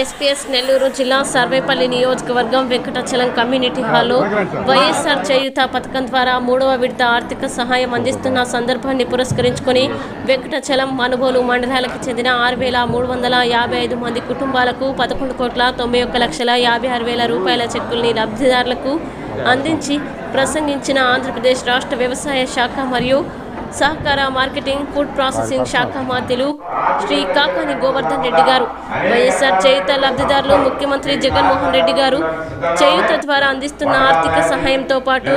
SPS Nellore జిల్లా సర్వేపల్లి నియోజకవర్గం Venkatachalam community హాల్లో వైఎస్ఆర్ చేయుత పథకం ద్వారా మూడవ విడత ఆర్థిక సహాయం అందిస్తున్న సందర్భాన్ని పురస్కరించుకొని వెంకటాచలం మనుగోలు మండలాలకు చెందిన ఆరు వేల మూడు వందల యాభై ఐదు మంది కుటుంబాలకు పదకొండు కోట్ల తొంభై ఒక్క లక్షల యాభై ఆరు వేల రూపాయల చెక్కుల్ని లబ్ధిదారులకు అందించి ప్రసంగించిన ఆంధ్రప్రదేశ్ రాష్ట్ర వ్యవసాయ శాఖ మరియు సహకార మార్కెటింగ్ ఫుడ్ ప్రాసెసింగ్ శాఖ మంత్రులు శ్రీ కాకాని గోవర్ధన్ రెడ్డి గారు వైఎస్ఆర్ చేయుత లబ్ధిదారులు ముఖ్యమంత్రి జగన్మోహన్ రెడ్డి గారు చేయుత ద్వారా అందిస్తున్న ఆర్థిక సహాయంతో పాటు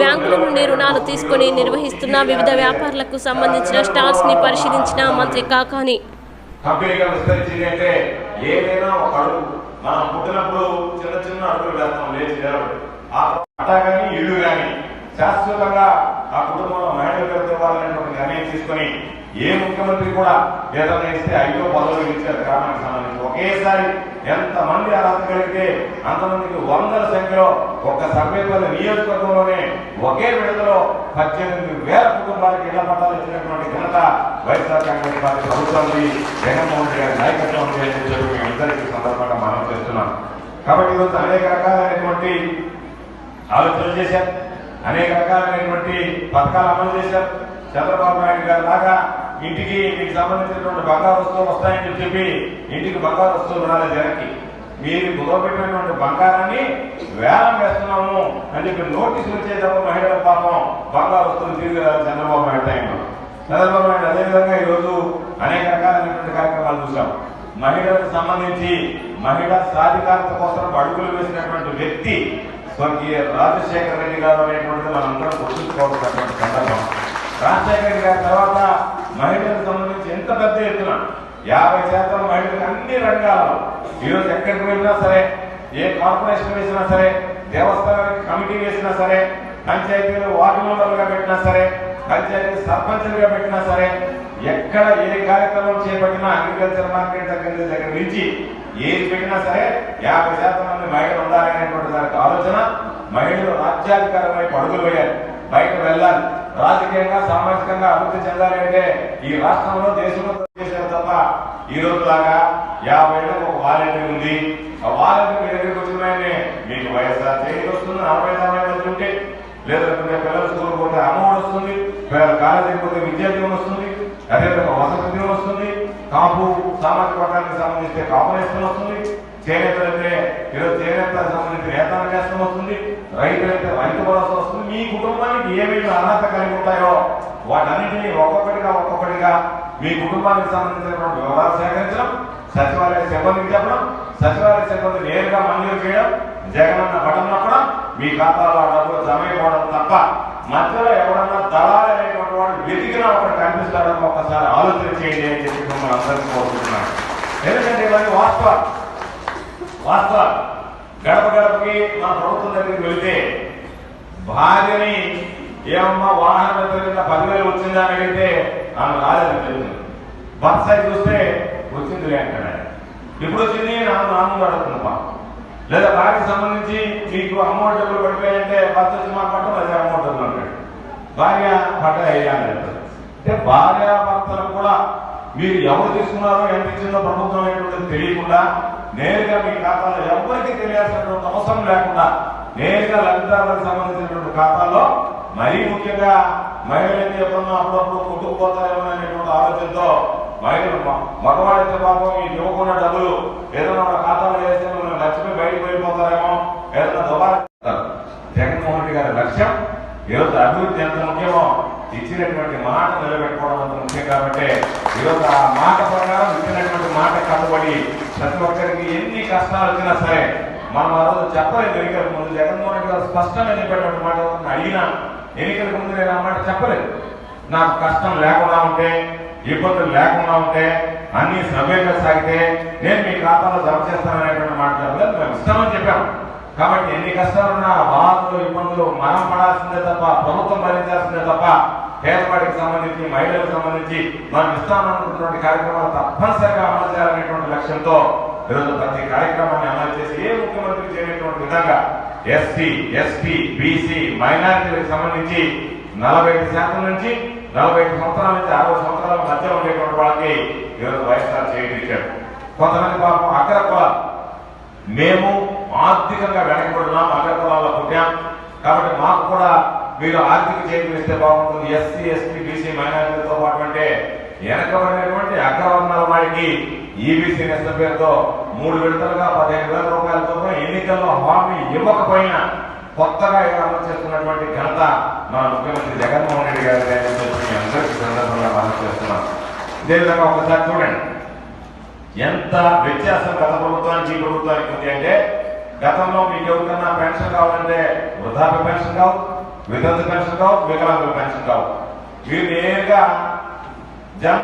బ్యాంకుల నుండి రుణాలు తీసుకొని నిర్వహిస్తున్న వివిధ వ్యాపారులకు సంబంధించిన స్టాల్స్ని పరిశీలించిన మంత్రి కాకాని. కంపెనీగా విస్తరించింది అంటే ఏదైనా ఒక అడుగు మనం పుట్టినప్పుడు చిన్న చిన్న అడుగులు వేస్తాం లేచి నిలబడి ఆ పట్ట కానీ ఇల్లు కానీ శాశ్వతంగా ఆ కుటుంబంలో మేనేజర్ గారు పెద్దవాళ్ళనేటువంటి నిర్ణయం తీసుకుని ఏ ముఖ్యమంత్రి కూడా ఏదైనా ఇస్తే ఐదో పదవులు ఇచ్చారు గ్రామానికి సంబంధించి ఒకేసారి ఎంతమంది అర్హత కలిగితే అంతమందికి వందల సంఖ్యలో ఒక సర్వేపల్లి నియోజకవర్గంలోనే ఒకే విడతలో పద్దెనిమిది వేల కుటుంబాలకు ఇళ్ళ పట్టాలు ఇచ్చినటువంటి ఘనత వైఎస్ఆర్ కాంగ్రెస్ పార్టీ ప్రభుత్వాన్ని జగన్మోహన్ రెడ్డి గారి నాయకత్వం చేయాలని చెప్పి మేము ఇద్దరికి సందర్భంగా మనం చేస్తున్నాం కాబట్టి ఈరోజు అనేక రకాలైనటువంటి ఆలోచనలు చేశారు. అనేక రకాలైనటువంటి పథకాలు అమలు చేశారు. చంద్రబాబు నాయుడు గారు లాగా ఇంటికి మీకు సంబంధించినటువంటి బంగారు వస్తువులు వస్తాయని చెప్పి ఇంటికి బంగారు వస్తువులు రాలే జనకి మీరు కుదవబెట్టినటువంటి బంగారాన్ని వేలం వేస్తున్నాము అని చెప్పి నోటీసులు వచ్చేటప్పుడు మహిళల పాపం బంగారు వస్తువులు తిరిగి రాదు చంద్రబాబు నాయుడు టైంలో. చంద్రబాబు నాయుడు అదేవిధంగా ఈరోజు అనేక రకాలైనటువంటి కార్యక్రమాలు చూసాం మహిళలకు సంబంధించి మహిళా సాధికారత కోసం అడుగులు వేసినటువంటి వ్యక్తి స్వర్గీయ రాజశేఖర రెడ్డి గారు అనేటువంటిది మనందరం గుర్తుంచుకోవాల్సినటువంటి సందర్భం. రాజశేఖర రెడ్డి గారి తర్వాత మహిళలకు సంబంధించి ఎంత పెద్ద ఎత్తున యాభై శాతం మహిళలకు అన్ని రంగాల్లో ఈరోజు ఎక్కడికి వెళ్ళినా సరే ఏ కార్పొరేషన్ వేసినా సరే దేవస్థానానికి కమిటీ వేసినా సరే పంచాయతీలు వార్డు మెంబర్లుగా పెట్టినా సరే పంచాయతీ సర్పంచ్లుగా పెట్టినా సరే ఎక్కడ ఏ కార్యక్రమం చేపట్టినా అగ్రికల్చర్ మార్కెట్ దగ్గర నుంచి దగ్గర నుంచి ఏది పెట్టినా సరే యాభై శాతం మంది మహిళలు ఉండాలనేటువంటి దానికి ఆలోచన. మహిళలు రాజ్యాధికారమై పడుగులు వేయాలి బయట వెళ్ళాలి. రాజకీయంగా సామాజికంగా అభివృద్ధి చెందాలి అంటే ఈ రాష్ట్రంలో దేశంలో చేశారు తప్ప ఈ రోజు లాగా యాభై ఏళ్ళకు ఒక వాలంటీర్ ఉంది. ఆ వాలంటీర్ మీ దగ్గరికి వచ్చిన మీకు వైఎస్ఆర్ చేతి వస్తుంది నలభై నలభై మంది ఉంటే పిల్లలు స్కూల్ పోతే అమ్మఒడి వస్తుంది పిల్లలు కాలేజీకి పోతే విద్యార్థి వస్తుంది. అదేవిధంగా వసతి దీవెన వస్తుంది కాపు సామాజిక వర్గానికి సంబంధించి కాంబినేషన్ వస్తుంది చేనేతలైతే ఈరోజు చేనేత సంబంధించి వేతన నేస్తం వస్తుంది రైతులైతే రైతు భరోసా వస్తుంది. మీ కుటుంబానికి ఏమేమి అర్హత కలిగి ఉంటాయో వాటన్నింటినీ ఒక్కొక్కటిగా ఒక్కొక్కటిగా మీ కుటుంబానికి సంబంధించినటువంటి వివరాలు సేకరించడం సచివాలయ సిబ్బందికి చెప్పడం సచివాలయ సిబ్బంది నేరుగా మంజూరు చేయడం జగనన్న బటన్ నొక్కడం మీ ఖాతాలో డబ్బులు జమ అయిపోవడం తప్ప మధ్యలో ఎవరన్నా దళాలు అనేటువంటి వాడు వెతికినా ఒకటి కనిపిస్తాడని ఒకసారి ఆలోచన చేయండి అని చెప్పి మిమ్మల్ని అందరికీ కోరుకుంటున్నాను. ఎందుకంటే ఇవన్నీ వాస్తవాలు. వాస్తవాలు. గడప గడపకి మన ప్రభుత్వం దగ్గరికి వెళితే భార్యని ఏమమ్మా వాహనం ఎత్తుకుంటే పదివేలు వచ్చిందా అని అడిగితే ఆమె రాలేదని తెలుసు బస్ సైజ్ చూస్తే వచ్చిందిలే అంటాడు ఇప్పుడు వచ్చింది నాన్న నాన్న అడుగుతుంది పాపం లేదా భార్యకి సంబంధించి మీకు అమౌంట్ డబ్బులు పడిపోయాయంటే భర్త వచ్చి మాకు పట్టం అదే అమౌంట్ డబ్బులు అంటాడు భార్య పట్ట అయ్యా అని చెప్తారు అంటే భార్యాభర్తలు కూడా మీరు ఎవరు తీసుకున్నారో ఎంత ఇచ్చిందో ప్రభుత్వం అనేటువంటిది తెలియకుండా నేరుగా మీ ఖాతాలో ఎవరికి తెలియాల్సినటువంటి అవసరం లేకుండా నేరుగా లబ్ధిదారులకు సంబంధించినటువంటి ఖాతాలో మరీ ముఖ్యంగా మహిళలైతే ఎప్పుడన్నా అప్పుడప్పుడు కొట్టుకుపోతారేమో అనేటువంటి ఆలోచనతో మహిళలు మగవాడితే పాపం ఈ ఇవ్వకుండా డబ్బులు ఏదైనా మన ఖాతాలో వేస్తే మనం లక్ష్మి బయటకు వెళ్ళిపోతారేమో ఏదైనా దుబారా జగన్మోహన్ రెడ్డి గారి లక్ష్యం ఈరోజు అభివృద్ధి ఎంత ముఖ్యమో ఇచ్చినటువంటి మాట నిలబెట్టుకోవడం అంత ముఖ్యం కాబట్టి ఈరోజు ఆ మాట ప్రకారం ఇచ్చినటువంటి మాట కట్టుబడి ప్రతి ఒక్కరికి ఎన్ని కష్టాలు వచ్చినా సరే మనం ఆ రోజు చెప్పలేదు ఎన్నికలకు ముందు జగన్మోహన్ రెడ్డి గారు స్పష్టంగా చెప్పేటువంటి మాట అడిగినా ఎన్నికలకు ముందు నేను ఆ మాట చెప్పలేదు. నాకు కష్టం లేకుండా ఉంటే ఇబ్బందులు లేకుండా ఉంటే అన్ని సవ్యంగా సాగితే నేను మీ ఖాతాలో జమ చేస్తాననేటువంటి మాట చెప్పలేదు. మేము ఇస్తామని చెప్పాము కాబట్టి ఎన్ని కష్టాలున్నా బాధలు ఇబ్బందులు మనం పడాల్సిందే తప్ప ప్రభుత్వం భరించాల్సిందే తప్ప పేదవాడికి సంబంధించి మహిళలకు సంబంధించి మనం ఇస్తామనుకున్నటువంటి కార్యక్రమాలు తప్పనిసరిగా అమలు చేయాలనేటువంటి లక్ష్యంతో ఈరోజు ప్రతి కార్యక్రమాన్ని అమలు చేసి ఏ ముఖ్యమంత్రి చేయనటువంటి విధంగా ఎస్సీ ఎస్టీ బీసీ మైనారిటీలకు సంబంధించి నలభై ఐదు శాతం నుంచి నలభై ఐదు సంవత్సరాల నుంచి అరవై సంవత్సరాల మధ్య ఉండేటువంటి వాళ్ళకి ఈరోజు వైఎస్ఆర్ చేయడం ఇచ్చారు కొంతమంది పాపం అగ్ర కులాలు మేము ఆర్థికంగా వెనకబడినాం అగ్ర కులాల్లో పుట్టాం. కాబట్టి మాకు కూడా మీరు ఆర్థిక చేతులు ఇస్తే బాగుంటుంది. ఎస్సీ ఎస్టీ బీసీ మైనారిటీలతో పాటు అంటే వెనకబడినటువంటి అగ్రవర్ణాల వాడికి ఈబీసీ నెస్త పేరుతో మూడు విడతలుగా పదిహేను వేల రూపాయల చొప్పున ఎన్నికల్లో హామీ ఇవ్వకపోయినా కొత్తగా ఇలా అమలు చేస్తున్నటువంటి ఘనత మన ముఖ్యమంత్రి జగన్మోహన్ రెడ్డి గారి అని అందరికీ సందర్భంగా మనం చేస్తున్నాం. అదేవిధంగా ఒకసారి చూడండి. ఎంత వ్యత్యాసం గత ప్రభుత్వానికి ఈ ప్రభుత్వానికి ఉంది అంటే గతంలో మీకు ఎవరికన్నా పెన్షన్ కావాలంటే వృద్ధాప్య పెన్షన్ కావు వితంతు పెన్షన్ కావు వికలాంగుల పెన్షన్ కావు. మీరు నేరుగా జన్